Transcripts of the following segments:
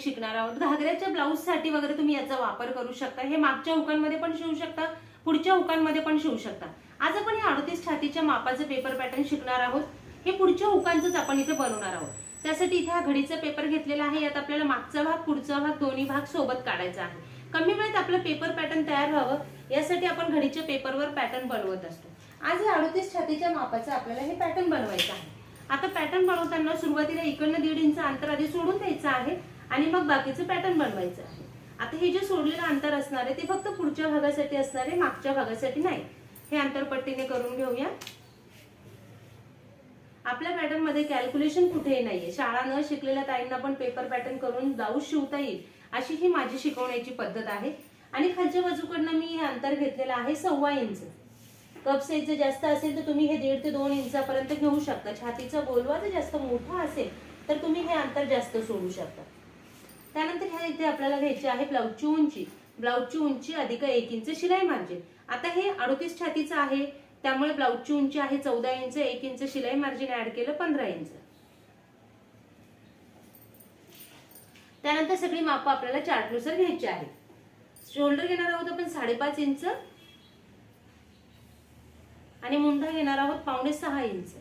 शिकणार आहोत. घागऱ्याच्या ब्लाऊजसाठी वगैरे तुम्ही याचा वापर करू शकता. हे मागच्या हुकांमध्ये पण शिवू शकता पुढच्या हुकांमध्ये पण शिवू शकता. आज आपण हे अडतीस छातीच्या मापाचं पेपर पॅटर्न शिकणार आहोत. हे पुढच्या हुकांचंच आपण इथे बनवणार आहोत. त्यासाठी इथे हा घडीचा पेपर घेतलेला आहे. यात आपल्याला मागचा भाग पुढचा भाग दोन्ही भाग सोबत काढायचा आहे. कमी वेळेत आपलं पेपर पॅटर्न तयार व्हावं. यासाठी आपण घडीच्या पेपरवर पॅटर्न बनवत असतो. आज हे अडतीस छातीच्या मापाचं आपल्याला हे पॅटर्न बनवायचं आहे. आता पॅटर्न बनवताना सुरुवातीला इकडनं दीड इंच अंतर आधी सोडून द्यायचं आहे. आणि मग बाकीचं पॅटर्न बनवायचं आहे. आता हे जे सोडलेलं अंतर असणार आहे ते फक्त पुढच्या भागासाठी असणार आहे मागच्या भागासाठी नाही. हे अंतर पट्टीने करून घेऊया. आपल्या पॅटर्नमध्ये कॅल्क्युलेशन कुठेही नाहीये. शाळा न शिकलेल्या ताईंना पण पेपर पॅटर्न करून ब्लाऊज शिवता येईल अशी ही माझी शिकवण्याची पद्धत आहे. आणि खालच्या बाजूकडनं मी हे अंतर घेतलेलं आहे सव्वा इंच. कप साईज जर जास्त असेल तर तुम्ही हे दीड ते दोन इंचापर्यंत घेऊ शकता. छातीचा गोलवा जर जास्त मोठा असेल तर तुम्ही हे अंतर जास्त सोडू शकता. त्यानंतर ह्या इथे आपल्याला घ्यायची आहे ब्लाऊजची उंची. ब्लाऊजची उंची अधिक एक इंच शिलाई मार्जिन. आता हे अडतीस छातीचं आहे. त्यामुळे ब्लाऊजची उंची आहे चौदा इंच एक इंच शिलाई मार्जिन ऍड केलं पंधरा इंच. त्यानंतर सगळी माप आपल्याला चार्टनुसार घ्यायची आहे. शोल्डर घेणार आहोत आपण साडेपाच इंच. आणि मुंढा घेणार आहोत पावणे सहा इंच.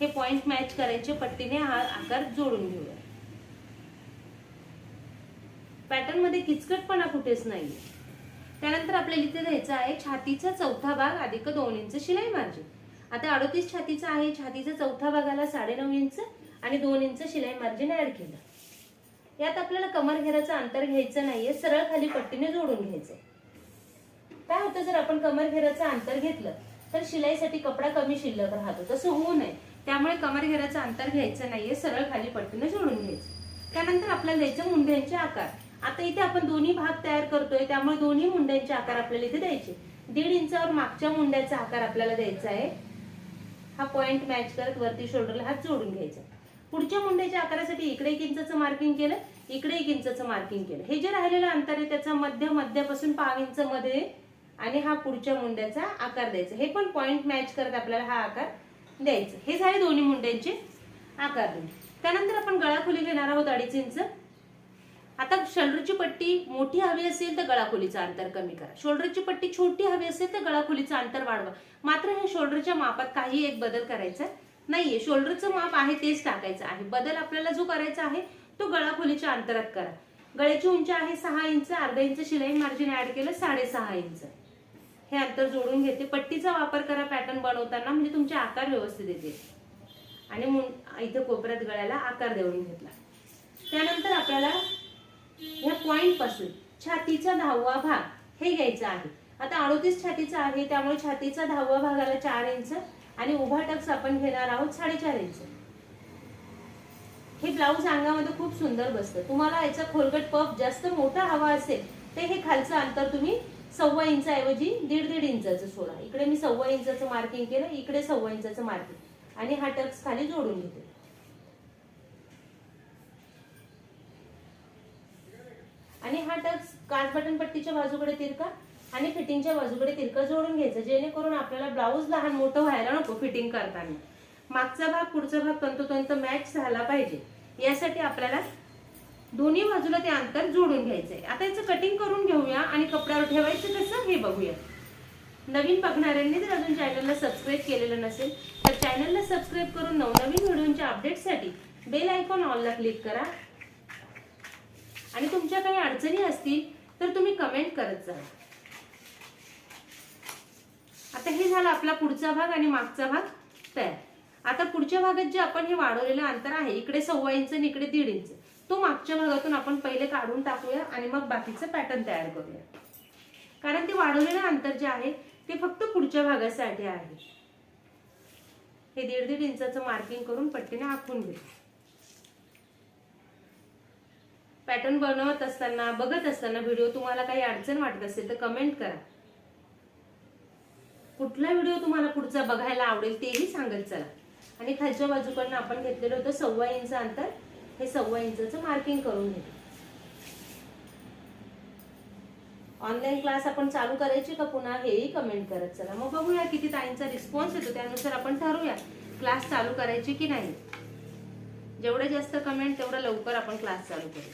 हे पॉइंट मॅच करायचे पट्टीने हा आकार जोडून घेऊया. पॅटर्नमध्ये किचकटपणा कुठेच नाही त्यानंतर आपल्याला इथे द्यायचा आहे छातीचा चौथा भाग अधिक दोन इंच शिलाई मार्जिन. आता अडतीस छातीचा आहे छातीचा चौथा भागाला साडेनऊ इंच आणि दोन इंच शिलाई मार्जिन ऍड केलं. यात आपल्याला कमर घेराचं अंतर घ्यायचं नाहीये सरळ खाली पट्टीने जोडून घ्यायचं काय होतं जर आपण कमर घेराचं अंतर घेतलं तर शिलाईसाठी कपडा कमी शिल्लक राहतो. तसं होऊ नये. त्यामुळे कमर घेराचं अंतर घ्यायचं नाहीये सरळ खाली पट्टीने जोडून घ्यायचं त्यानंतर आपल्याला द्यायचं मुंड्यांचे आकार. आता इथे आपण दोन्ही भाग तयार करतोय त्यामुळे दोन्ही मुंड्यांचे आकार आपल्याला इथे द्यायचे. दीड इंचावर मागच्या मुंड्याचा आकार आपल्याला द्यायचा आहे. हा पॉइंट मॅच करत वरती शोल्डरला हात जोडून घ्यायचा. पुढच्या मुंड्याच्या आकारासाठी इकडे एक इंचाचं मार्किंग केलं इकडे एक इंचाचं मार्किंग केलं. हे जे राहिलेलं अंतर आहे त्याचा मध्य मध्यापासून पाव इंच मध्ये आणि हा पुढच्या मुंड्याचा आकार द्यायचा. हे पण पॉइंट मॅच करत आपल्याला हा आकार द्यायचा. हे झाले दोन्ही मुंड्यांचे आकार. देऊन त्यानंतर आपण गळा खोली घेणार आहोत अडीच इंच. आता शोल्डरची पट्टी मोठी हवी असेल तर गळाखोलीचं अंतर कमी करा. शोल्डरची पट्टी छोटी हवी असेल तर गळाखोलीचं अंतर वाढवा. मात्र हे शोल्डरच्या मापात काही एक बदल करायचा नाहीये. शोल्डरचं माप आहे तेच टाकायचं आहे. बदल आपल्याला जो करायचा आहे तो गळाखोलीच्या अंतरात करा. गळ्याची उंची आहे सहा इंच अर्धा इंच शिलाई मार्जिन ऍड केलं साडेसहा इंच. हे अंतर जोडून घेते. पट्टीचा वापर करा पॅटर्न बनवताना म्हणजे तुमचे आकार व्यवस्थित येते आणि इथं कोपऱ्यात गळ्याला आकार देऊन घेतला. त्यानंतर आपल्याला ह्या पॉइंटपासून. छातीचा दहावा भाग. हे घ्यायचा आहे. आता अडोतीस छातीचा आहे त्यामुळे छातीचा दहावा भागाला चार इंच आणि उभा टक्स आपण घेणार आहोत साडेचार इंच. हे ब्लाऊज अंगामध्ये खूप सुंदर बसतं. तुम्हाला याचा खोलगट पफ जास्त मोठा हवा असेल तर हे खालचं अंतर तुम्ही सव्वा इंचाऐवजी दीड दीड इंचाचं सोडा. इकडे मी सव्वा इंचाचं मार्किंग केलं इकडे सव्वा इंचाचं मार्किंग आणि हा टक्स खाली जोडून घेते. आणि हा टक्स काच बटन पट्टीच्या बाजूकडे तिरका आणि फिटिंगच्या बाजूकडे तिरका जोडून घ्यायचं जेणेकरून आपल्याला ब्लाऊज लहान मोठं व्हायला नको फिटिंग करताना. मागचा भाग पुढचा भाग तंतोतंत मॅच झाला पाहिजे. यासाठी आपल्याला दोन्ही बाजूला ते अंतर जोडून घ्यायचंय. आता याचं कटिंग करून घेऊया आणि कपड्यावर ठेवायचं कसं हे बघूया. नवीन बघणाऱ्यांनी जर अजून चॅनलला सबस्क्राईब केलेलं नसेल तर चॅनलला सबस्क्राईब करून नवनवीन व्हिडिओंच्या अपडेटसाठी बेल आयकॉन ऑलला क्लिक करा. आणि तुमच्या काही अडचणी असतील तर तुम्ही कमेंट करत जा. आता हे झालं आपला पुढचा भाग आणि मागचा भाग तयार. आता पुढच्या भागात जे आपण हे वाढवलेलं अंतर आहे इकडे सव्वा इंच आणि इकडे दीड इंच तो मागच्या भागातून आपण पहिले काढून टाकूया आणि मग बाकीचं पॅटर्न तयार करूया. कारण ते वाढवलेलं अंतर जे आहे ते फक्त पुढच्या भागासाठी आहे. हे दीड दीड इंचाचं मार्किंग करून पट्टीने आखून घेऊ पॅटर्न बनवत असताना बघत असताना व्हिडिओ तुम्हाला काही अडचण वाटत असेल तर कमेंट करा. कुठला व्हिडिओ तुम्हाला पुढचा बघायला आवडेल तेही सांगत चला. आणि खालच्या बाजूकडनं आपण घेतलेलं होतं सव्वा इंच अंतर. हे सव्वा इंचाचं मार्किंग करून घेतो ऑनलाईन क्लास आपण चालू करायची का पुन्हा? हेही कमेंट करत चला. मग बघूया किती ताईंचा रिस्पॉन्स येतो. त्यानुसार आपण ठरवूया क्लास चालू करायची की नाही. जेवढं जास्त कमेंट तेवढं लवकर आपण क्लास चालू करू.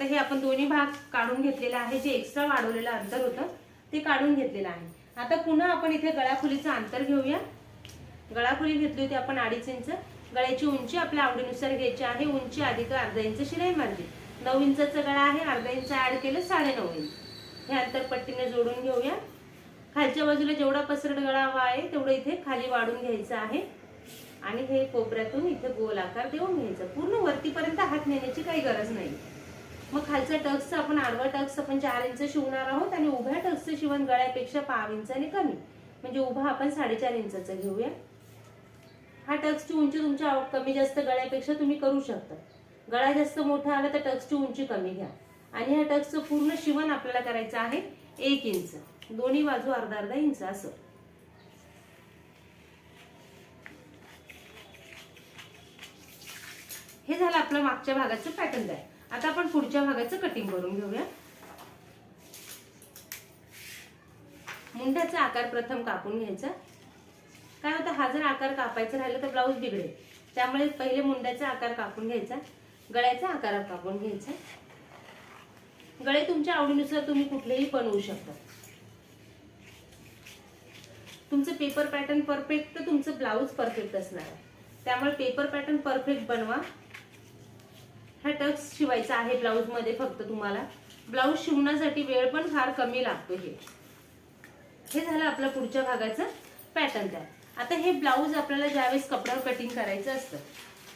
आता हे आपण दोन्ही भाग काढून घेतलेला आहे जे एक्स्ट्रा वाढवलेलं अंतर होतं ते काढून घेतलेलं आहे. आता पुन्हा आपण इथे गळाखोलीचं अंतर घेऊया. गळाखोली घेतली होती आपण अडीच इंच. गळ्याची उंची आपल्या आवडीनुसार घ्यायची आहे. उंची अधिक अर्धा इंच शिलाई मारली नऊ इंचाचा गळा आहे अर्धा इंच ऍड केलं साडे नऊ इंच. हे अंतर पट्टीने जोडून घेऊया. खालच्या बाजूला जेवढा पसरट गळा हवा आहे तेवढं इथे खाली वाढून घ्यायचं आहे. आणि हे कोपऱ्यातून इथे गोल आकार देऊन घ्यायचा. पूर्ण वरतीपर्यंत हात नेण्याची काही गरज नाही. मग खालचा टक्सचं आपण आडवा टक्स आपण चार इंच शिवणार आहोत आणि उभ्या टक्सचं शिवण गळ्यापेक्षा पाव इंचाने कमी. म्हणजे उभा आपण साडेचार इंचाचा घेऊया. हा टक्सची उंची तुमच्या कमी जास्त गळ्यापेक्षा तुम्ही करू शकता. गळा जास्त मोठा आला तर टक्सची उंची कमी घ्या. आणि ह्या टक्सचं पूर्ण शिवण आपल्याला करायचं आहे एक इंच. दोन्ही बाजू अर्धा अर्धा इंच असं. हे झालं आपलं मागच्या भागाचं पॅटर्न आहे आता आपण पुढच्या भागाचं कटिंग करून घेऊया. मुंड्याचा आकार प्रथम कापून घ्यायचा. काय होतं? हा जर आकार कापायचा राहिला तर ब्लाऊज बिघडेल. त्यामुळे पहिले मुंड्याचा आकार कापून घ्यायचा. गळ्याचा आकार कापून घ्यायचा. गळे तुमच्या आवडीनुसार तुम्ही कुठलेही बनवू शकता. तुमचं पेपर पॅटर्न परफेक्ट तर तुमचं ब्लाऊज परफेक्ट असणार आहे. त्यामुळे पेपर पॅटर्न परफेक्ट बनवा. हा टक्स शिवायचा आहे ब्लाऊजमध्ये फक्त तुम्हाला. ब्लाऊज शिवण्यासाठी वेळ पण फार कमी लागतो हे. हे झालं आपलं पुढच्या भागाचं पॅटर्न तयार आता हे ब्लाऊज आपल्याला ज्यावेळेस कपड्यावर कटिंग करायचं असतं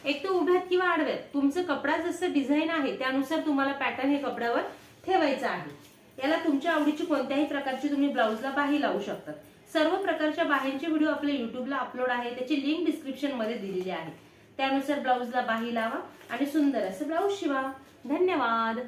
एक तर उभ्यात किंवा आडव्यात तुमचं कपडा जसं डिझाईन आहे त्यानुसार तुम्हाला पॅटर्न हे कपड्यावर ठेवायचं आहे. याला तुमच्या आवडीची कोणत्याही प्रकारची तुम्ही ब्लाऊजला बाही लावू शकता. सर्व प्रकारच्या बाह्यांचे व्हिडिओ आपल्या युट्यूबला अपलोड आहे त्याची लिंक डिस्क्रिप्शनमध्ये दिलेली आहे. त्यानुसार ब्लाऊजला बाही लावा आणि सुंदर असं ब्लाऊज शिवा. धन्यवाद.